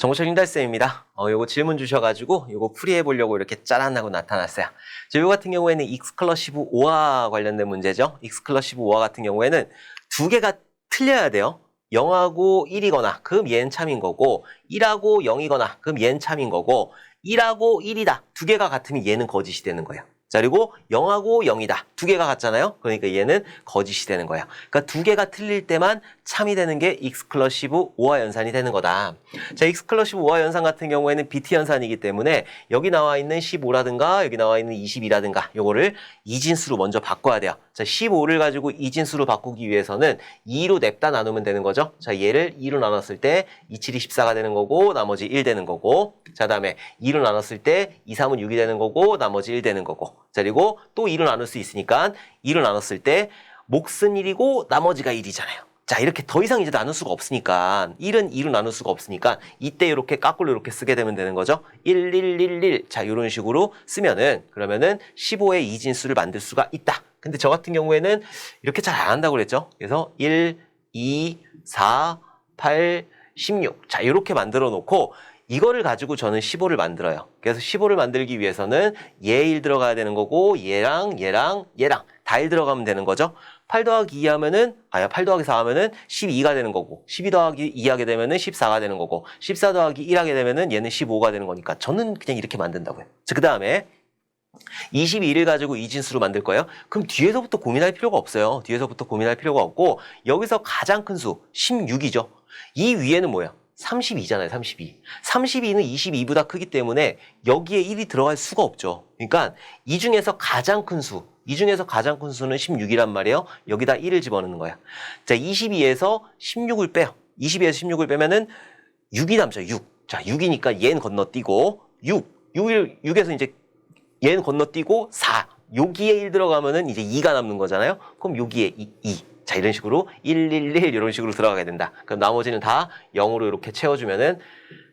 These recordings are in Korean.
정보철 흰달쌤입니다. 어, 요거 질문 주셔가지고 요거 풀이해 보려고 이렇게 짜란하고 나타났어요. 저 요거 같은 경우에는 익스클러시브 5와 관련된 문제죠. 익스클러시브 5와 같은 경우에는 두 개가 틀려야 돼요. 0하고 1이거나 그럼 얘는 참인 거고 1하고 0이거나 그럼 얘는 참인 거고 1하고 1이다. 두 개가 같으면 얘는 거짓이 되는 거예요. 자, 그리고 0하고 0이다. 두 개가 같잖아요. 그러니까 얘는 거짓이 되는 거야. 그러니까 두 개가 틀릴 때만 참이 되는 게 익스클러시브 5와 연산이 되는 거다. 자, 익스클러시브 5와 연산 같은 경우에는 BT 연산이기 때문에 여기 나와 있는 15라든가 여기 나와 있는 20이라든가 요거를 이진수로 먼저 바꿔야 돼요. 자, 15를 가지고 이진수로 바꾸기 위해서는 2로 냅다 나누면 되는 거죠. 자, 얘를 2로 나눴을 때 2, 7이 14가 되는 거고 나머지 1 되는 거고 자, 다음에 2로 나눴을 때 2, 3은 6이 되는 거고 나머지 1 되는 거고 자, 그리고 또 2로 나눌 수 있으니까 2로 나눴을 때 몫은 1이고 나머지가 1이잖아요. 자, 이렇게 더 이상 이제 나눌 수가 없으니까 1은 2로 나눌 수가 없으니까 이때 이렇게 까꿀로 이렇게 쓰게 되면 되는 거죠. 1, 1, 1, 1. 자, 이런 식으로 쓰면은 그러면은 15의 이진수를 만들 수가 있다. 근데 저 같은 경우에는 이렇게 잘 안 한다고 그랬죠. 그래서 1, 2, 4, 8, 16. 자, 이렇게 만들어 놓고 이거를 가지고 저는 15를 만들어요. 그래서 15를 만들기 위해서는 얘 1 들어가야 되는 거고 얘랑 얘랑 얘랑 다 1 들어가면 되는 거죠. 8 더하기 2 하면은 아야 8 더하기 4 하면은 12가 되는 거고 12 더하기 2 하게 되면은 14가 되는 거고 14 더하기 1 하게 되면은 얘는 15가 되는 거니까 저는 그냥 이렇게 만든다고요. 자, 그다음에 22를 가지고 이진수로 만들 거예요. 그럼 뒤에서부터 고민할 필요가 없어요. 뒤에서부터 고민할 필요가 없고 여기서 가장 큰 수 16이죠. 이 위에는 뭐예요? 32잖아요, 32. 32는 22보다 크기 때문에 여기에 1이 들어갈 수가 없죠. 그러니까 이 중에서 가장 큰 수, 이 중에서 가장 큰 수는 16이란 말이에요. 여기다 1을 집어넣는 거야. 자, 22에서 16을 빼요. 22에서 16을 빼면은 6이 남죠, 6. 자, 6이니까 얘는 건너뛰고 6. 6을, 6에서 이제 얘는 건너뛰고 4. 여기에 1 들어가면은 이제 2가 남는 거잖아요. 그럼 여기에 2. 2. 자, 이런 식으로 1, 1, 1 이런 식으로 들어가게 된다. 그럼 나머지는 다 0으로 이렇게 채워주면은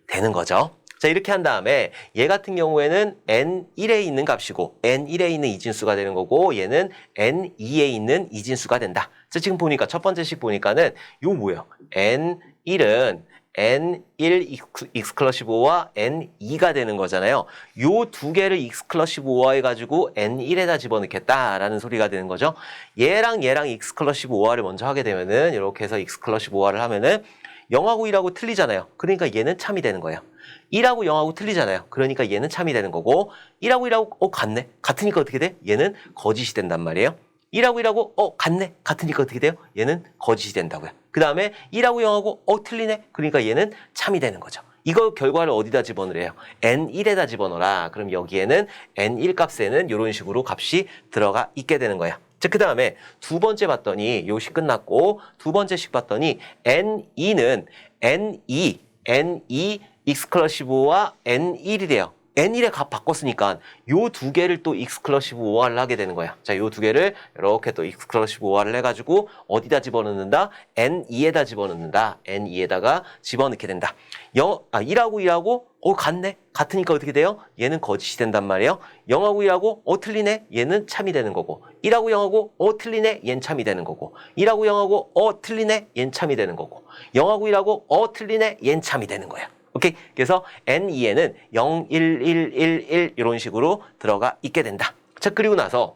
되는 거죠. 자, 이렇게 한 다음에 얘 같은 경우에는 n1에 있는 값이고 n1에 있는 이진수가 되는 거고 얘는 n2에 있는 이진수가 된다. 자, 지금 보니까 첫 번째 식 보니까는 요 뭐예요? n1은 n1 익스클러시브5와 n2가 되는 거잖아요. 요 두 개를 익스클러시브5와 해가지고 n1에다 집어넣겠다라는 소리가 되는 거죠. 얘랑 얘랑 익스클러시브5와를 먼저 하게 되면은 이렇게 해서 익스클러시브5와를 하면은 0하고 1하고 틀리잖아요. 그러니까 얘는 참이 되는 거예요. 1하고 0하고 틀리잖아요. 그러니까 얘는 참이 되는 거고 1하고 1하고 어 같네. 같으니까 어떻게 돼? 얘는 거짓이 된단 말이에요. 1하고 1하고 어 같네. 같으니까 어떻게 돼요? 얘는 거짓이 된다고요. 그 다음에 1하고 0하고 어 틀리네. 그러니까 얘는 참이 되는 거죠. 이거 결과를 어디다 집어넣으래요? n1에다 집어넣어라. 그럼 여기에는 n1 값에는 이런 식으로 값이 들어가 있게 되는 거야. 자, 그 다음에 두 번째 봤더니 요식 끝났고 두 번째 식 봤더니 n2는 n2, n2 익스클러시브와 n1이래요. N1의 값 바꿨으니까 요 두 개를 또 익스클러시브 5화를 하게 되는 거야. 자, 요 두 개를 이렇게 또 익스클러시브 5화를 해가지고 어디다 집어넣는다? n2에다 집어넣는다. n2에다가 집어넣게 된다. 영, 아, 1하고 2하고 어, 같네? 같으니까 어떻게 돼요? 얘는 거짓이 된단 말이에요. 0하고 2하고 어, 틀리네? 얘는 참이 되는 거고 1하고 0하고 어, 틀리네? 얘는 참이 되는 거고 1하고 0하고 어, 틀리네? 얘는 참이 되는 거고 0하고 1하고 어, 틀리네? 얘는 참이 되는 거야. 오케이? 그래서 N2에는 0, 1, 1, 1, 1 이런 식으로 들어가 있게 된다. 자, 그리고 나서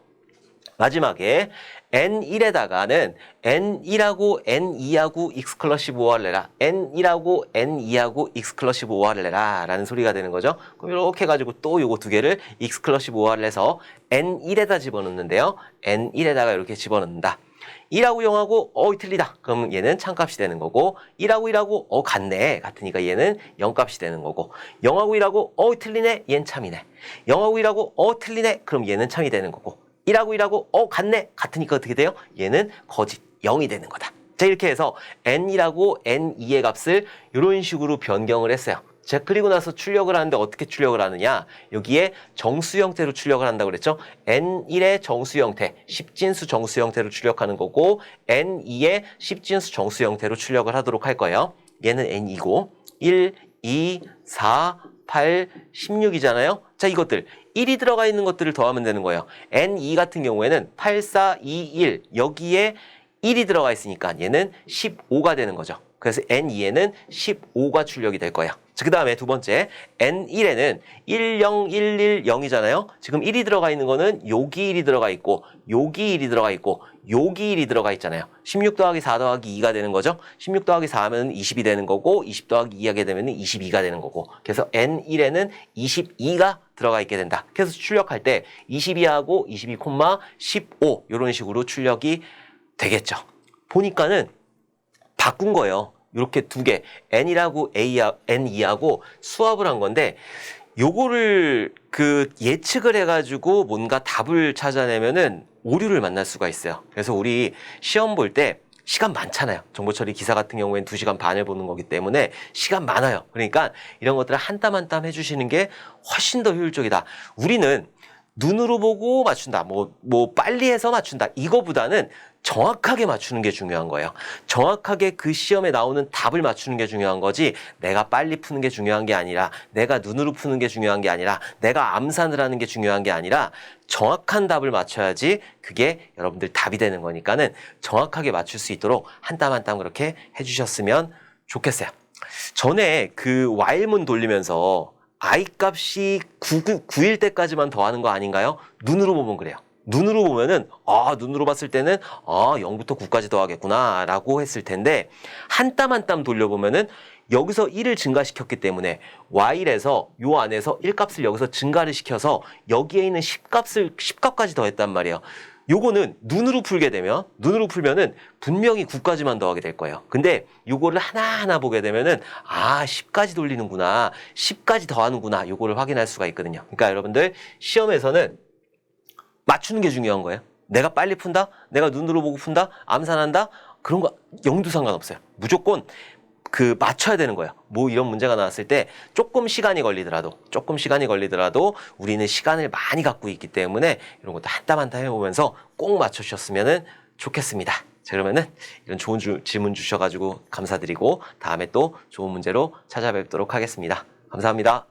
마지막에 N1에다가는 N1하고 N2하고 익스클러시브 5화를 내라. N1하고 N2하고 익스클러시브 5화를 내라. 라는 소리가 되는 거죠. 그럼 이렇게 해가지고 또 요거 두 개를 익스클러시브 5화를 해서 N1에다 집어넣는데요. N1에다가 이렇게 집어넣는다. 1하고 0하고 어 틀리다. 그럼 얘는 참값이 되는 거고 1하고 1하고 어 같네. 같으니까 얘는 0값이 되는 거고 0하고 1하고 어 틀리네. 얘는 참이네. 0하고 1하고 어 틀리네. 그럼 얘는 참이 되는 거고 1하고 1하고 어 같네. 같으니까 어떻게 돼요? 얘는 거짓 0이 되는 거다. 자 이렇게 해서 n1하고 n2의 값을 이런 식으로 변경을 했어요. 자, 그리고 나서 출력을 하는데 어떻게 출력을 하느냐? 여기에 정수 형태로 출력을 한다고 그랬죠? N1의 정수 형태, 10진수 정수 형태로 출력하는 거고, N2의 10진수 정수 형태로 출력을 하도록 할 거예요. 얘는 N이고, 1, 2, 4, 8, 16이잖아요? 자, 이것들. 1이 들어가 있는 것들을 더하면 되는 거예요. N2 같은 경우에는 8, 4, 2, 1. 여기에 1이 들어가 있으니까 얘는 15가 되는 거죠. 그래서 N2에는 15가 출력이 될 거예요. 그 다음에 두 번째, N1에는 10110이잖아요. 지금 1이 들어가 있는 거는 여기 1이 들어가 있고, 여기 1이 들어가 있고, 여기 1이 들어가 있잖아요. 16 더하기 4 더하기 2가 되는 거죠. 16 더하기 4 하면 20이 되는 거고, 20 더하기 2 하게 되면 22가 되는 거고. 그래서 N1에는 22가 들어가 있게 된다. 그래서 출력할 때 22하고 22, 15 이런 식으로 출력이 되겠죠. 보니까는 바꾼 거예요. 이렇게 두 개, N이라고 A, N2하고 수합을 한 건데, 요거를 그 예측을 해가지고 뭔가 답을 찾아내면은 오류를 만날 수가 있어요. 그래서 우리 시험 볼 때 시간 많잖아요. 정보 처리 기사 같은 경우에는 두시간 반을 보는 거기 때문에 시간 많아요. 그러니까 이런 것들을 한 땀 한 땀 해주시는 게 훨씬 더 효율적이다. 우리는 눈으로 보고 맞춘다. 뭐, 뭐, 빨리 해서 맞춘다. 이거보다는 정확하게 맞추는 게 중요한 거예요. 정확하게 그 시험에 나오는 답을 맞추는 게 중요한 거지, 내가 빨리 푸는 게 중요한 게 아니라, 내가 눈으로 푸는 게 중요한 게 아니라, 내가 암산을 하는 게 중요한 게 아니라, 정확한 답을 맞춰야지 그게 여러분들 답이 되는 거니까는 정확하게 맞출 수 있도록 한 땀 한땀 그렇게 해주셨으면 좋겠어요. 전에 그 while문 돌리면서 i 값이 9, 9일 때까지만 더하는 거 아닌가요? 눈으로 보면 그래요. 눈으로 보면은 아 눈으로 봤을 때는 아 0부터 9까지 더하겠구나라고 했을 텐데 한 땀 한 땀 돌려보면은 여기서 1을 증가시켰기 때문에 while에서 요 안에서 1값을 여기서 증가를 시켜서 여기에 있는 10값을 10값까지 더했단 말이에요. 요거는 눈으로 풀게 되면 눈으로 풀면은 분명히 9까지만 더하게 될 거예요. 근데 요거를 하나하나 보게 되면은 아 10까지 돌리는구나 10까지 더하는구나 요거를 확인할 수가 있거든요. 그러니까 여러분들 시험에서는 맞추는 게 중요한 거예요. 내가 빨리 푼다? 내가 눈으로 보고 푼다? 암산한다? 그런 거 영도 상관없어요. 무조건 그 맞춰야 되는 거예요. 뭐 이런 문제가 나왔을 때 조금 시간이 걸리더라도 조금 시간이 걸리더라도 우리는 시간을 많이 갖고 있기 때문에 이런 것도 한땀 한땀 해보면서 꼭 맞춰주셨으면 좋겠습니다. 자, 그러면은 이런 좋은 주- 질문 주셔가지고 감사드리고 다음에 또 좋은 문제로 찾아뵙도록 하겠습니다. 감사합니다.